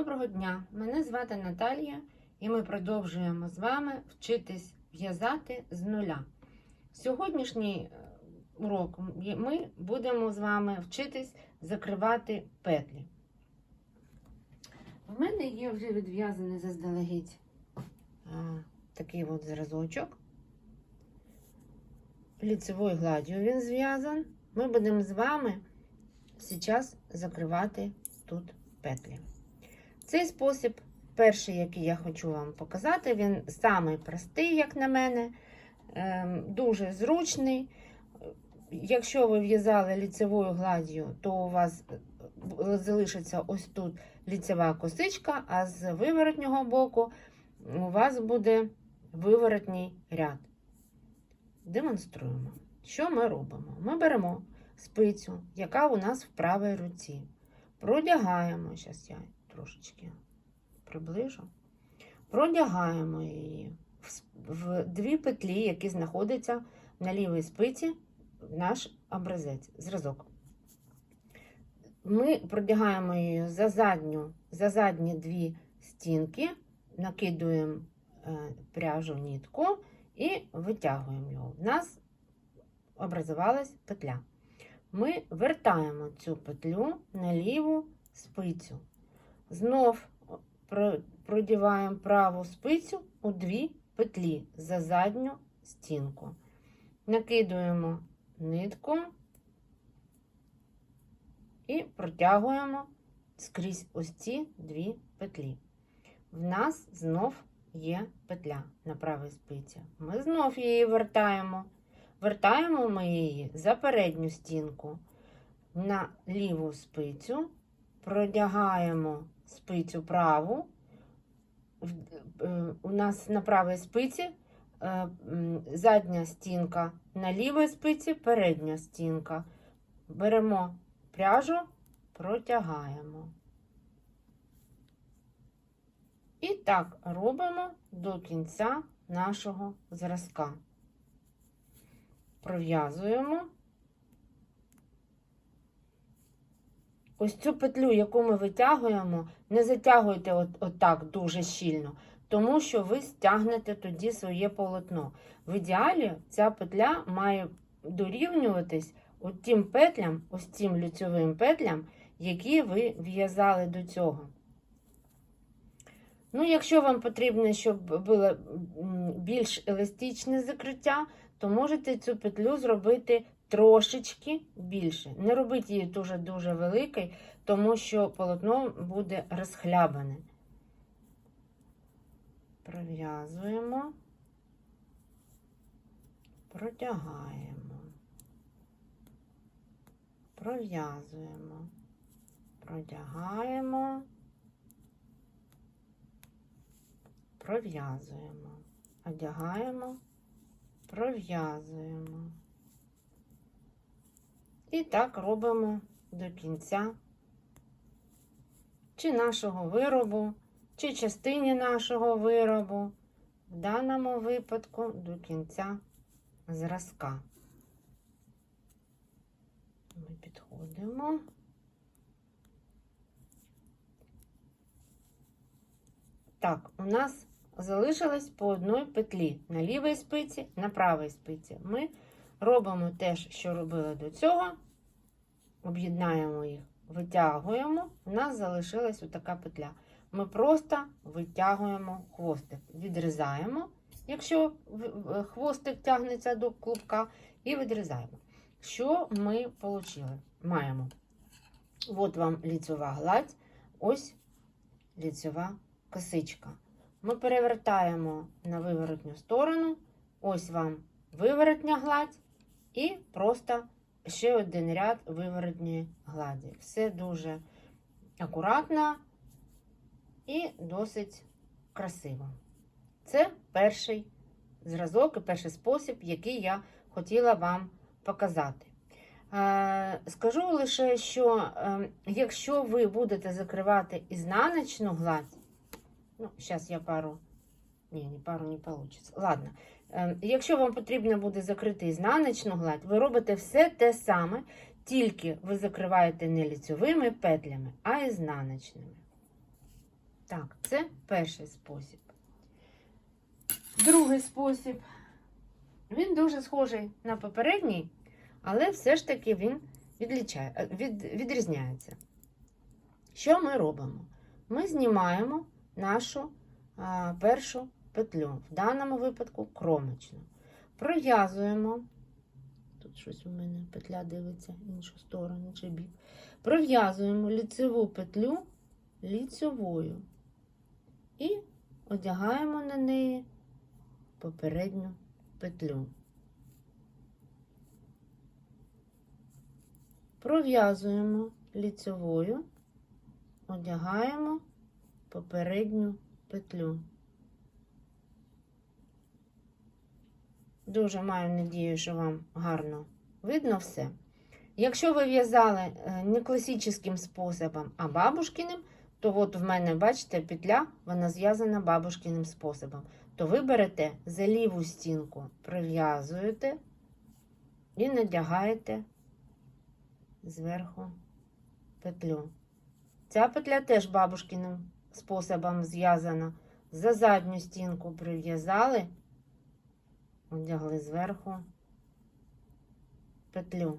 Доброго дня! Мене звати Наталія, і ми продовжуємо з вами вчитись в'язати з нуля. Сьогоднішній е, урок ми будемо з вами вчитись закривати петлі. В мене є вже відв'язаний заздалегідь такий от зразочок. Ліцевою гладдю він зв'язан. Ми будемо з вами зараз закривати тут петлі. Цей спосіб, перший, який я хочу вам показати, він самий простий, як на мене, ем, дуже зручний. Якщо ви в'язали ліцевою гладдю, то у вас залишиться ось тут ліцева косичка, а з виворотнього боку у вас буде виворотній ряд. Демонструємо, що ми робимо. Ми беремо спицю, яка у нас в правій руці. Продягаємо, зараз я трошечки приближу. Продягаємо її в дві петлі, які знаходяться на лівій спиці, наш образець, зразок. Ми продягаємо її за задню, за задні дві стінки, накидуємо пряжу нитку і витягуємо його. У нас образувалась петля. Ми вертаємо цю петлю на ліву спицю. Знов продіваємо праву спицю у дві петлі за задню стінку. Накидуємо нитку і протягуємо скрізь ось ці дві петлі. В нас знов є петля на правій спиці. Ми знов її вертаємо. Вертаємо ми її за передню стінку на ліву спицю, продягаємо спицю праву. У нас на правій спиці задня стінка на лівій спиці, передня стінка. Беремо пряжу, протягаємо. І так робимо до кінця нашого зразка. Пров'язуємо. Ось цю петлю, яку ми витягуємо, не затягуйте от, отак дуже щільно, тому що ви стягнете тоді своє полотно. В ідеалі ця петля має дорівнюватись от тим петлям, ось цим лицьовим петлям, які ви в'язали до цього. Ну, якщо вам потрібно, щоб було більш еластичне закриття, то можете цю петлю зробити трошечки більше. Не робіть її дуже-дуже великою, тому що полотно буде розхлябане. Пров'язуємо, протягаємо, пров'язуємо, продягаємо, пров'язуємо, одягаємо, пров'язуємо. І так робимо до кінця чи нашого виробу, чи частині нашого виробу, в даному випадку до кінця зразка. Ми підходимо. Так, у нас залишилось по одній петлі на лівій спиці, на правій спиці. Ми робимо те, що робили до цього, об'єднаємо їх, витягуємо, у нас залишилась така петля. Ми просто витягуємо хвостик, відрізаємо, якщо хвостик тягнеться до клубка, і відрізаємо. Що ми отримали? Маємо. От вам ліцева гладь, ось ліцева косичка. Ми перевертаємо на виворотню сторону, ось вам виворотня гладь, і просто ще один ряд виворотньої гладі. Все дуже акуратно і досить красиво. Це перший зразок і перший спосіб, який я хотіла вам показати. Е, скажу лише, що ем, якщо ви будете закривати ізнаночну гладь, ну, зараз я пару, ні, не пару не вийде. Ладно, якщо вам потрібно буде закрити ізнаночну гладь, ви робите все те саме, тільки ви закриваєте не ліцевими петлями, а ізнаночними. Так, це перший спосіб. Другий спосіб. Він дуже схожий на попередній, але все ж таки він е, від, відрізняється. Що ми робимо? Ми знімаємо нашу а, першу петлю, в даному випадку кромочну. Пров'язуємо. Тут щось у мене петля дивиться іншу сторону чи бік. Пров'язуємо ліцеву петлю ліцевою і одягаємо на неї попередню петлю. Пров'язуємо ліцевою, одягаємо попередню петлю. Дуже маю надію, що вам гарно видно все. Якщо ви в'язали е, не класичним способом, а бабушкиним, то от в мене, бачите, петля, вона зв'язана бабушкиним способом. То ви берете за ліву стінку, прив'язуєте і надягаєте зверху петлю. Ця петля теж бабушкиним способом зв'язана. За задню стінку прив'язали, одягли зверху петлю.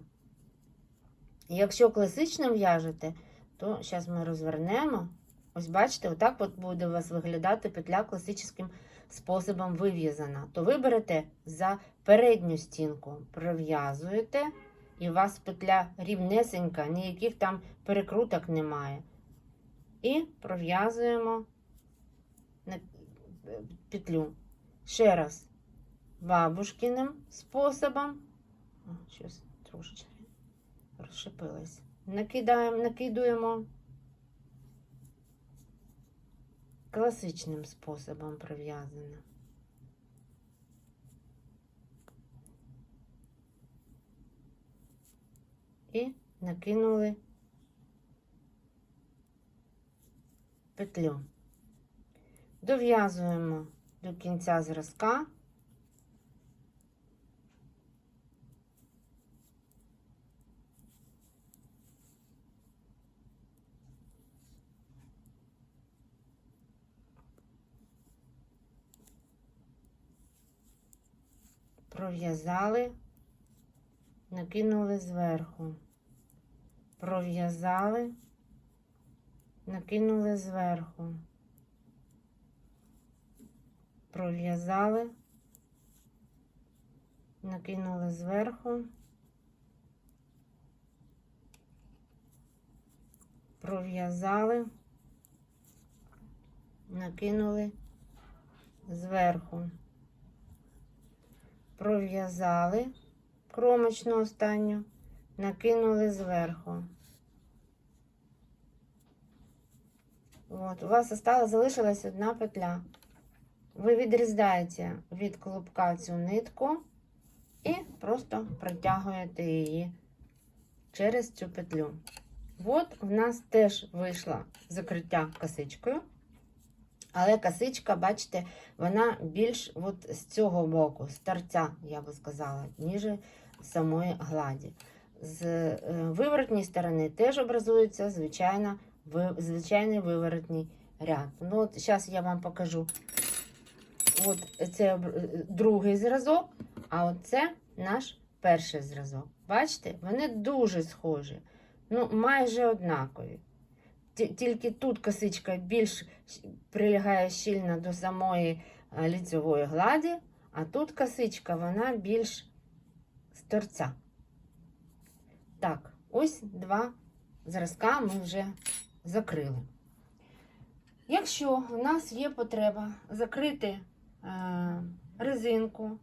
Якщо класично в'яжете, то зараз ми розвернемо. Ось бачите, отак от буде у вас виглядати петля класичним способом вив'язана. То ви берете за передню стінку, прив'язуєте, і у вас петля рівнесенька, ніяких там перекруток немає. І пров'язуємо петлю. Ще раз, бабушкиним способом. Щось трошечки розшипилась. Накидаємо, накидуємо класичним способом прив'язано. І накинули петлю. Дов'язуємо до кінця зразка. Пров'язали, накинули зверху, пров'язали, накинули зверху, пров'язали, накинули зверху, пров'язали, накинули зверху пров'язали кромочну останню, накинули зверху. От, у вас осталась, залишилась одна петля. Ви відрізаєте від клубка цю нитку і просто протягуєте її через цю петлю. От в нас теж вийшло закриття косичкою. Але косичка, бачите, вона більш от з цього боку, з торця, я би сказала, ніж самої гладі. З е, виворотній сторони теж образується звичайно, звичайний виворотній ряд. Ну, от Зараз я вам покажу от це е, другий зразок, а це наш перший зразок. Бачите, вони дуже схожі, ну майже однакові. Тільки тут косичка більш прилягає щільно до самої е, ліцевої гладі, а тут косичка, вона більш з торця. Так, ось два зразка ми вже закрили. Якщо в нас є потреба закрити е, резинку,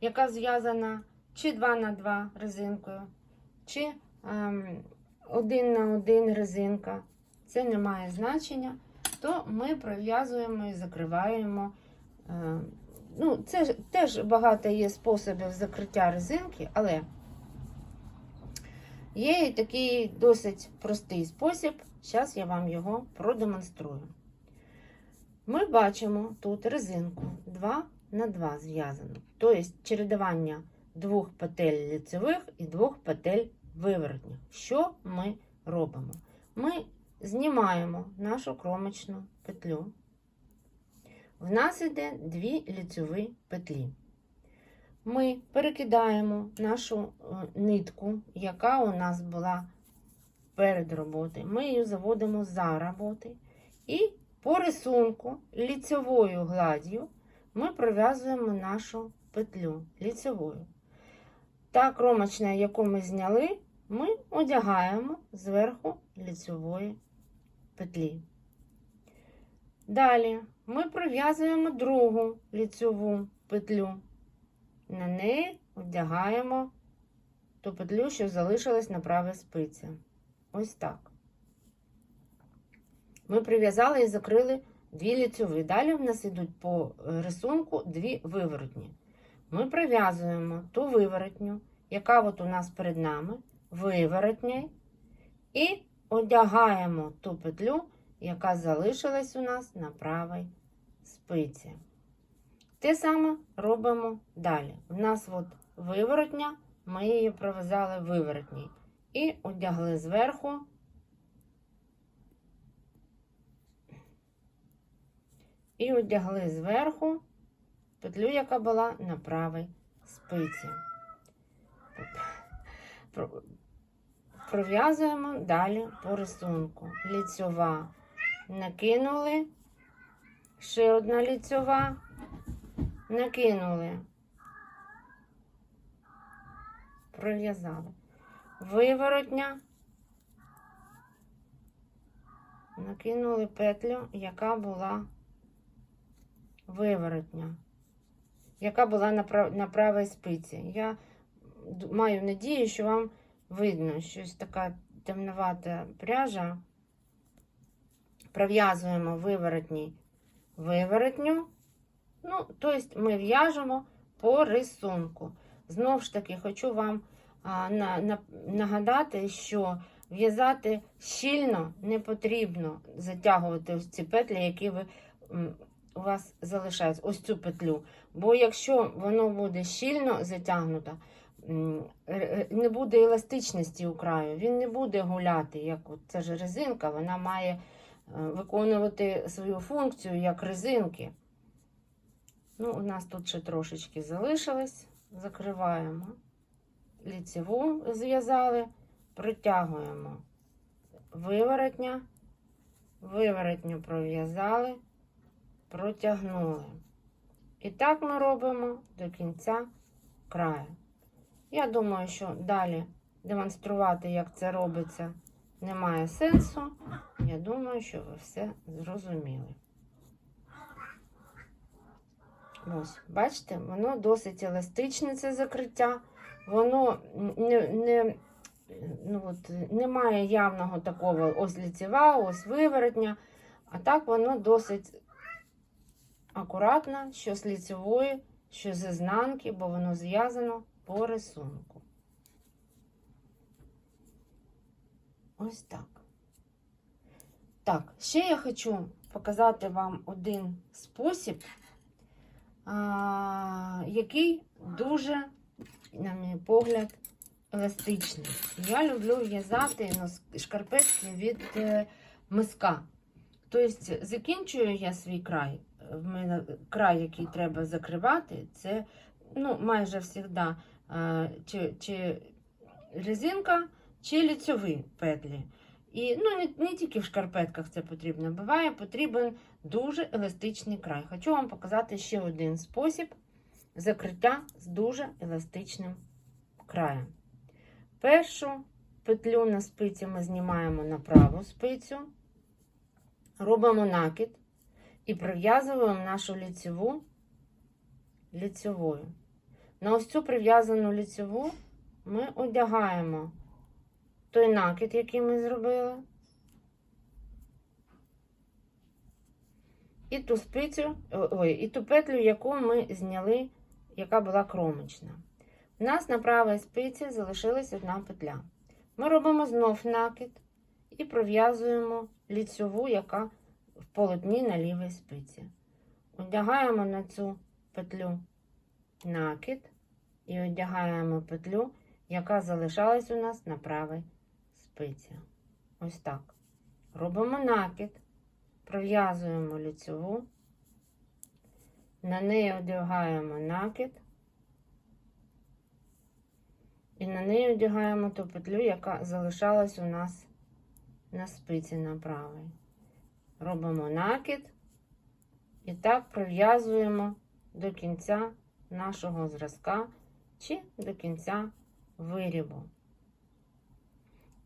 яка зв'язана чи 2 на 2 резинкою, чи е, ем, 1 на 1 резинка, це не має значення, то ми пров'язуємо і закриваємо. Е, ну, Це теж багато є способів закриття резинки, але є і такий досить простий спосіб. Зараз я вам його продемонструю. Ми бачимо тут резинку 2 на 2 зв'язану. Тобто чередування двох петель ліцевих і двох петель виворотніх. Що ми робимо? Ми знімаємо нашу кромочну петлю. В нас іде дві ліцьові петлі. Ми перекидаємо нашу е, нитку, яка у нас була перед роботою. Ми її заводимо за роботи. І по рисунку ліцьовою гладдю ми пров'язуємо нашу петлю ліцьовою. Та кромочна, яку ми зняли, ми одягаємо зверху ліцьової петлі. Далі ми пров'язуємо другу ліцьову петлю. На неї одягаємо ту петлю, що залишилась на правій спиці. Ось так. Ми прив'язали і закрили дві ліцьові. Далі в нас йдуть по рисунку дві виворотні. Ми прив'язуємо ту виворотню, яка от у нас перед нами, виворотня, і одягаємо ту петлю, яка залишилась у нас на правій спиці. Те саме робимо далі. У нас от виворотня, ми її пров'язали виворотній. І одягли зверху і одягли зверху петлю, яка була на правій спиці. Про- Пров'язуємо далі по рисунку. Ліцьова накинули, ще одна ліцьова, накинули, пров'язали. Виворотня, накинули петлю, яка була виворотня, яка була на, правій спиці. Я маю надію, що вам видно, щось така темновата пряжа. Пров'язуємо виворотній виворотню. Ну, тобто ми в'яжемо по рисунку. Знову ж таки, хочу вам а, на, на, нагадати, що в'язати щільно не потрібно затягувати ось ці петлі, які ви, м, у вас залишаються, ось цю петлю. Бо якщо воно буде щільно затягнуто, не буде еластичності у краю, він не буде гуляти, як от, це ж резинка, вона має е, виконувати свою функцію як резинки. Ну, у нас тут ще трошечки залишилось. Закриваємо. Ліцеву зв'язали, протягуємо виворотня, виворотню пров'язали, протягнули. І так ми робимо до кінця краю. Я думаю, що далі демонструвати, як це робиться, немає сенсу. Я думаю, що ви все зрозуміли. Ось, бачите, воно досить еластичне, це закриття. Воно не, не, ну от, немає явного такого ось ліцева, ось виворотня. А так воно досить акуратно, що з ліцевої, що з ізнанки, бо воно зв'язано по рисунку. Ось так. Так, ще я хочу показати вам один спосіб, а, який дуже, на мій погляд, еластичний. Я люблю в'язати шкарпетки від е, миска. Тобто, закінчую я свій край. В мене край, який треба закривати, це ну, майже завжди чи, чи резинка, чи ліцьові петлі. І ну, не, не тільки в шкарпетках це потрібно. Буває, потрібен дуже еластичний край. Хочу вам показати ще один спосіб закриття з дуже еластичним краєм. Першу петлю на спиці ми знімаємо на праву спицю, робимо накид і прив'язуємо нашу ліцеву ліцевою. На ось цю прив'язану ліцеву ми одягаємо той накид, який ми зробили, і ту спицю, ой, і ту петлю, яку ми зняли, яка була кромочна. У нас на правій спиці залишилась одна петля. Ми робимо знов накид і пров'язуємо ліцеву, яка в полотні на лівій спиці. Одягаємо на цю петлю накид і одягаємо петлю, яка залишалась у нас на правій спиці. Ось так. робимо накид, пров'язуємо лицьову, на неї одягаємо накид. І на неї одягаємо ту петлю, яка залишалась у нас на спиці на правій. Робимо накид і так пров'язуємо до кінця нашого зразка чи до кінця вирібу.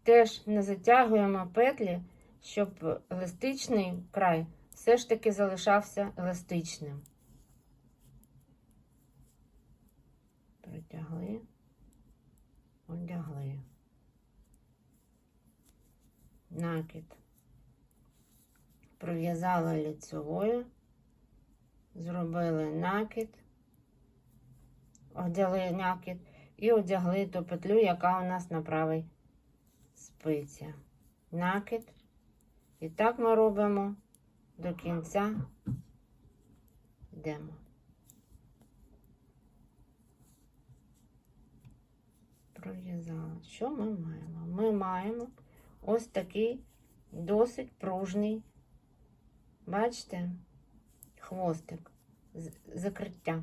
Теж не затягуємо петлі, щоб еластичний край все ж таки залишався еластичним. Протягли, одягли. Накид. Пров'язали лицьовою, зробили накид, одягли накид і одягли ту петлю, яка у нас на правій спиці. Накид. І так ми робимо до кінця. Йдемо. Пров'язали. Що ми маємо? Ми маємо ось такий досить пружний, бачите, хвостик, з- закриття.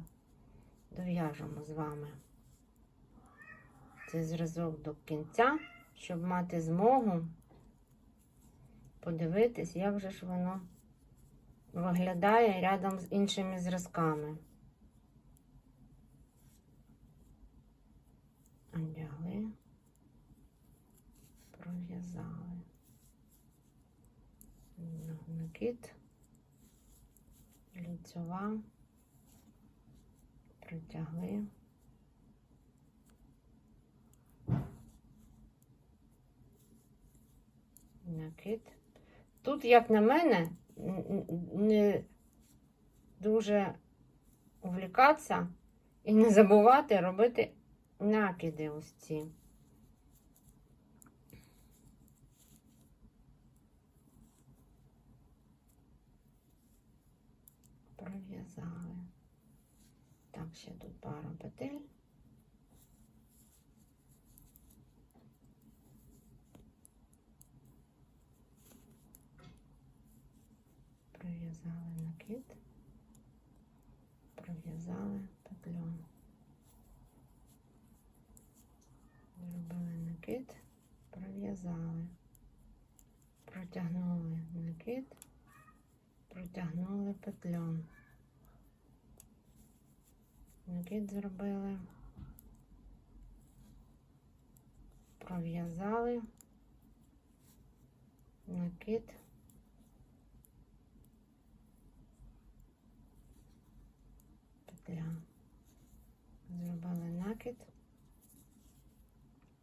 Дов'яжемо з вами цей зразок до кінця, щоб мати змогу подивитись, як же ж воно виглядає рядом з іншими зразками. Одягли, пров'язали. Накид, лицьова, притягли. Накид. Тут, як на мене, не дуже увлікатися і не забувати робити накиди ось ці. Пров'язали. Так, ще тут пару петель. Пров'язали накид, пров'язали петлю. Зробили накид, пров'язали, протягнули накид, протягнули петлю. Накид зробили, пров'язали, накид. петля. Зробили накид,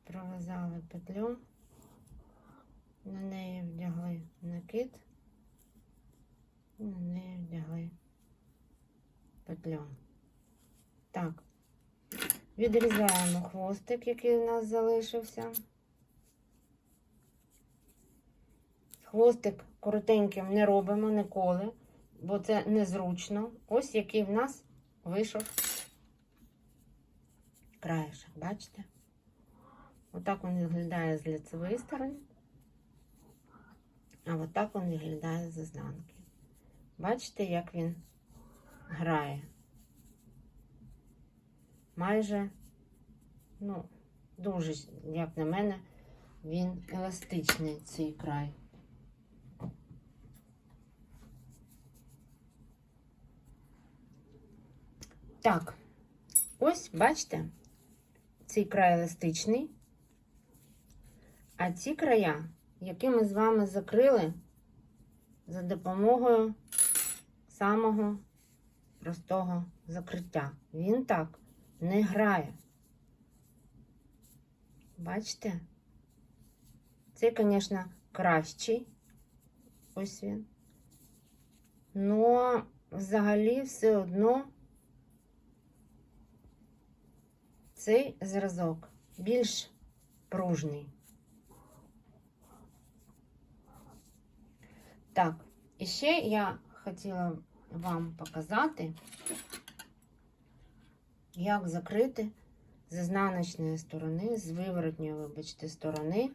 пров'язали петлю, на неї вдягли накид, на неї вдягли петлю. Відрізаємо хвостик, який у нас залишився. Хвостик коротеньким не робимо ніколи, бо це незручно. Ось який в нас вийшов краєшок, бачите? Отак він виглядає з лицевої сторони, а отак він виглядає з ізнанки. Бачите, як він грає? Майже, ну, дуже, як на мене, він еластичний цей край. Так, ось бачите, цей край еластичний, а ці края, які ми з вами закрили за допомогою самого простого закриття. Він так не грає. Бачите? Це, звісно, кращий. Ось він. Но взагалі все одно. Цей зразок більш пружний. Так, і ще я хотіла вам показати, як закрити з ізнаночної сторони, з виворотньої, вибачте, сторони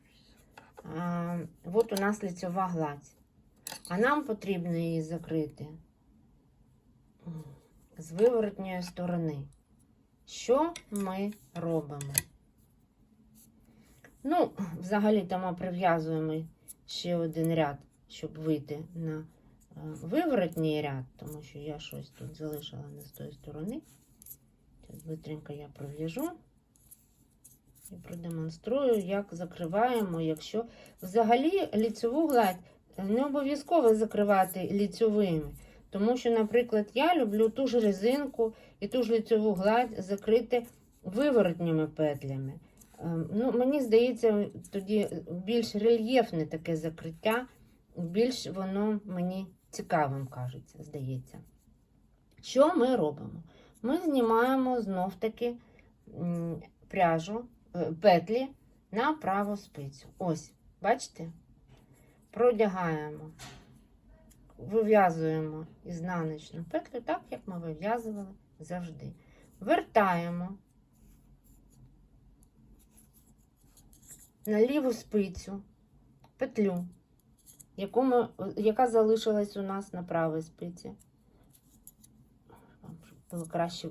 а, от у нас лицьова гладь. А нам потрібно її закрити з виворотньої сторони. Що ми робимо? Ну, взагалі-то ми прив'язуємо ще один ряд, щоб вийти на е, виворотній ряд, тому що я щось тут залишила не з тої сторони. Бистренько я пров'яжу і продемонструю, як закриваємо, якщо взагалі ліцеву гладь не обов'язково закривати ліцевими. Тому що, наприклад, я люблю ту ж резинку і ту ж ліцеву гладь закрити виворотніми петлями. Ем, Ну, мені здається, тоді більш рельєфне таке закриття, більш воно мені цікавим кажеться, здається. Що ми робимо? Ми знімаємо знов-таки пряжу, е, петлі на праву спицю. Ось, бачите? Продягаємо, вив'язуємо ізнаночну петлю, так як ми вив'язували завжди. Вертаємо на ліву спицю петлю, яку ми, яка залишилась у нас на правій спиці. Краще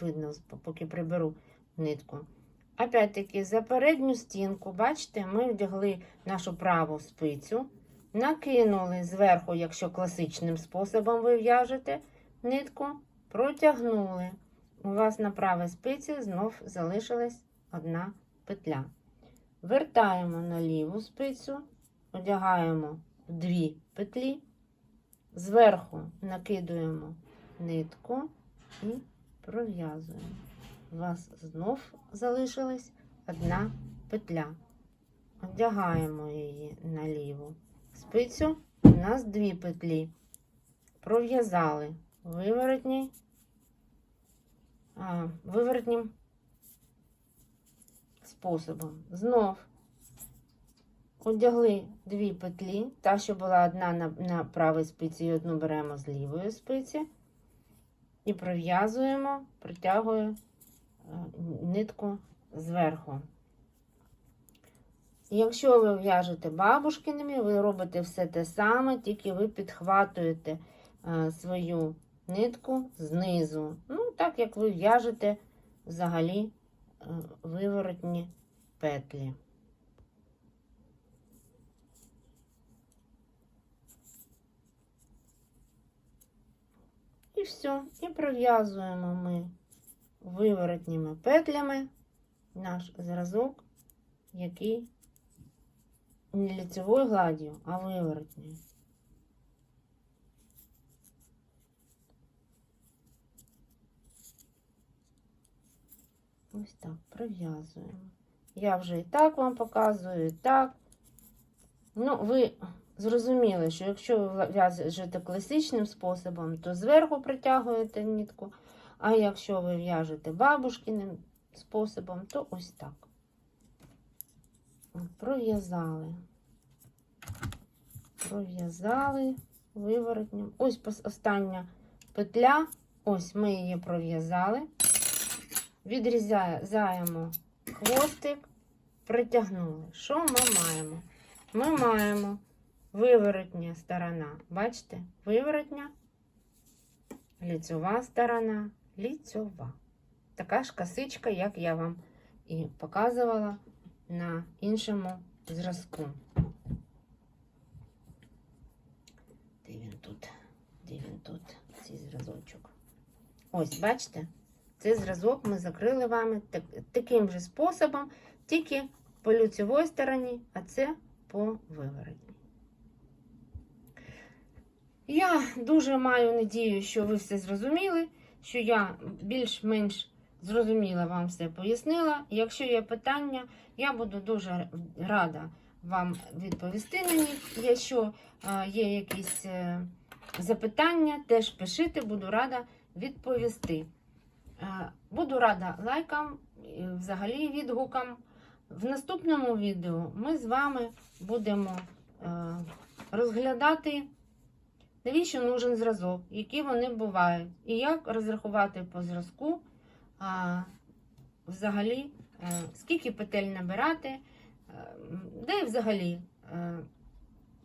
видно, поки приберу нитку. Опять-таки, за передню стінку, бачите, ми вдягли нашу праву спицю, накинули зверху, якщо класичним способом ви в'яжете нитку, протягнули. У вас на правій спиці знов залишилась одна петля. Вертаємо на ліву спицю, одягаємо дві петлі, зверху накидуємо нитку і пров'язуємо. У вас знов залишилась одна петля. Одягаємо її на ліву спицю. У нас дві петлі. Пров'язали виворотній, а, виворотнім способом. Знов одягли дві петлі, та, що була одна на, на правій спиці, і одну беремо з лівої спиці. І пров'язуємо, притягую е, нитку зверху. Якщо ви в'яжете бабушкиними, ви робите все те саме, тільки ви підхватуєте е, свою нитку знизу. Ну, так як ви в'яжете взагалі е, виворотні петлі. І все. І пров'язуємо ми виворотніми петлями наш зразок, який не лицевою гладдю, а виворотньою. Ось так пров'язуємо. Я вже і так вам показую, і так. Ну, ви зрозуміли, що якщо ви в'яжете класичним способом, то зверху притягуєте нитку, а якщо ви в'яжете бабушкиним способом, то ось так. Пров'язали. Пров'язали виворотнім. Ось остання петля. Ось ми її пров'язали. Відрізаємо хвостик, притягнули. Що ми маємо? Ми маємо виворотня сторона. Бачите? Виворотня, ліцьова сторона, ліцьова. Така ж косичка, як я вам і показувала на іншому зразку. Де він тут? Де він тут? Цей зразочок. Ось, бачите? Цей зразок ми закрили вами так, таким же способом, тільки по лицевій стороні, а це по виворотній. Я дуже маю надію, що ви все зрозуміли, що я більш-менш зрозуміла вам все пояснила. Якщо є питання, я буду дуже рада вам відповісти на них. Якщо е, є якісь е, запитання, теж пишіть, буду рада відповісти. Е, Буду рада лайкам, взагалі відгукам. В наступному відео ми з вами будемо розглядати, навіщо нужен зразок, які вони бувають, і як розрахувати по зразку, а, взагалі, е, скільки петель набирати, м, де взагалі е,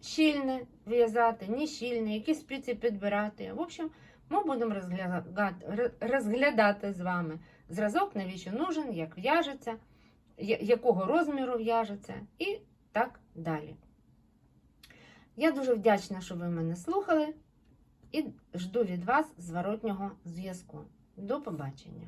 щільне в'язати, не щільне, які спиці підбирати. В общем, ми будемо розглядати, розглядати з вами зразок, навіщо нужен, як в'яжеться, якого розміру в'яжеться і так далі. Я дуже вдячна, що ви мене слухали, і жду від вас зворотнього зв'язку. До побачення!